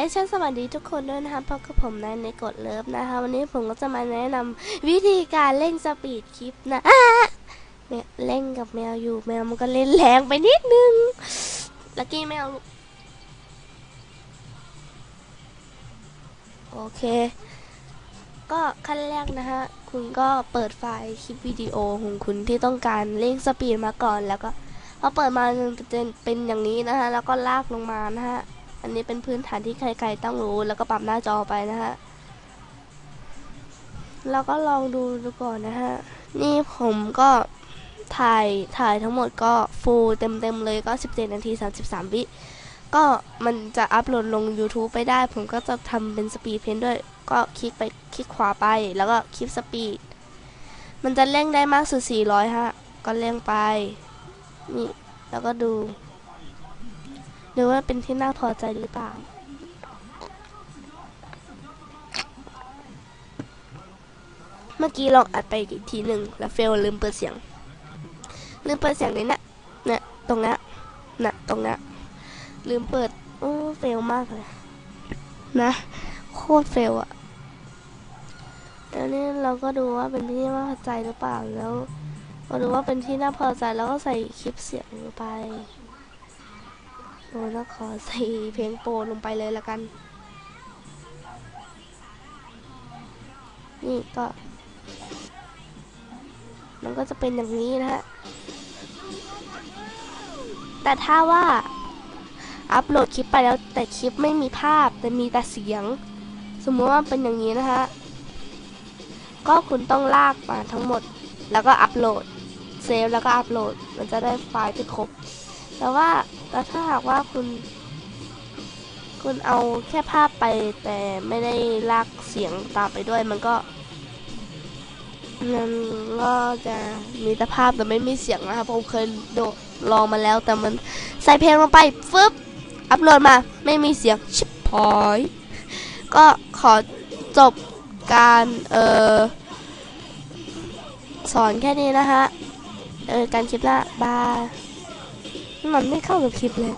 ไอชันสวัสดีทุกคนด้วยนะคะพบกับผมนายในกดเลิฟนะคะวันนี้ผมก็จะมาแนะนำวิธีการเล่นสปีดคลิปนะเล่นกับแมวอยู่แมวมันก็เล่นแรงไปนิดนึงลักกี้แมวลูกโอเค ก็ขั้นแรกนะฮะคุณก็เปิดไฟล์คลิปวิดีโอของคุณที่ต้องการเล่นสปีดมาก่อนแล้วก็พอเปิดมาจะเป็นอย่างนี้นะฮะแล้วก็ลากลงมานะฮะ อันนี้เป็นพื้นฐานที่ใครๆต้องรู้แล้วก็ปรับหน้าจอไปนะฮะแล้วก็ลองดูดูก่อนนะฮะ นี่ผมก็ถ่ายถ่ายทั้งหมดก็ฟูลเต็มๆเลยก็ 17 นาที 33 วิก็มันจะอัพโหลดลง YouTube ไปได้ ผมก็จะทำเป็นสปีดเพนด้วย ก็คลิกไปคลิกขวาไปแล้วก็คลิปสปีด มันจะเร่งได้มากสุด 400 ฮะ ก็เร่งไป นี่ แล้วก็ดู ดูว่าเป็นที่น่าพอใจหรือเปล่าเมื่อกี้ลองอัดไปอีกทีหนึ่งแล้วเฟลลืมเปิดเสียง ลืมเปิดเสียงนี่นะเนี่ยตรงนี้นะตรงนี้ลืมเปิด โอ้เฟลมากเลย นะ โคตรเฟลอะแล้วนี่เราก็ดูว่าเป็นที่น่าพอใจหรือเปล่าแล้วเราดูว่าเป็นที่น่าพอใจแล้วก็ใส่คลิปเสียงลงไป โอ้แล้วขอใส่เพลงโปรลงไปเลยละกัน นี่ก็ มันก็จะเป็นอย่างนี้นะฮะ แต่ถ้าว่า อัปโหลดคลิปไปแล้วแต่คลิปไม่มีภาพ แต่มีแต่เสียง สมมติว่าเป็นอย่างนี้นะฮะ ก็คุณต้องลากมาทั้งหมด แล้วก็อัปโหลด เซฟแล้วก็อัปโหลด มันจะได้ไฟล์ที่ครบ แต่ว่าแต่ถ้าหากว่าคุณ คุณเอาแค่ภาพไปแต่ไม่ได้ลากเสียงตามไปด้วยมันก็มันก็จะมีแต่ภาพแต่ไม่มีเสียงนะครับผมเคยโดลองมาแล้วแต่มันใส่เพลงลงไปฟึบอัพโหลดมาไม่มีเสียงชิบพอยก็ขอจบการเออสอนแค่นี้นะฮะ เออการคลิปหน้าบาย มันไม่เข้ากับคลิปเลย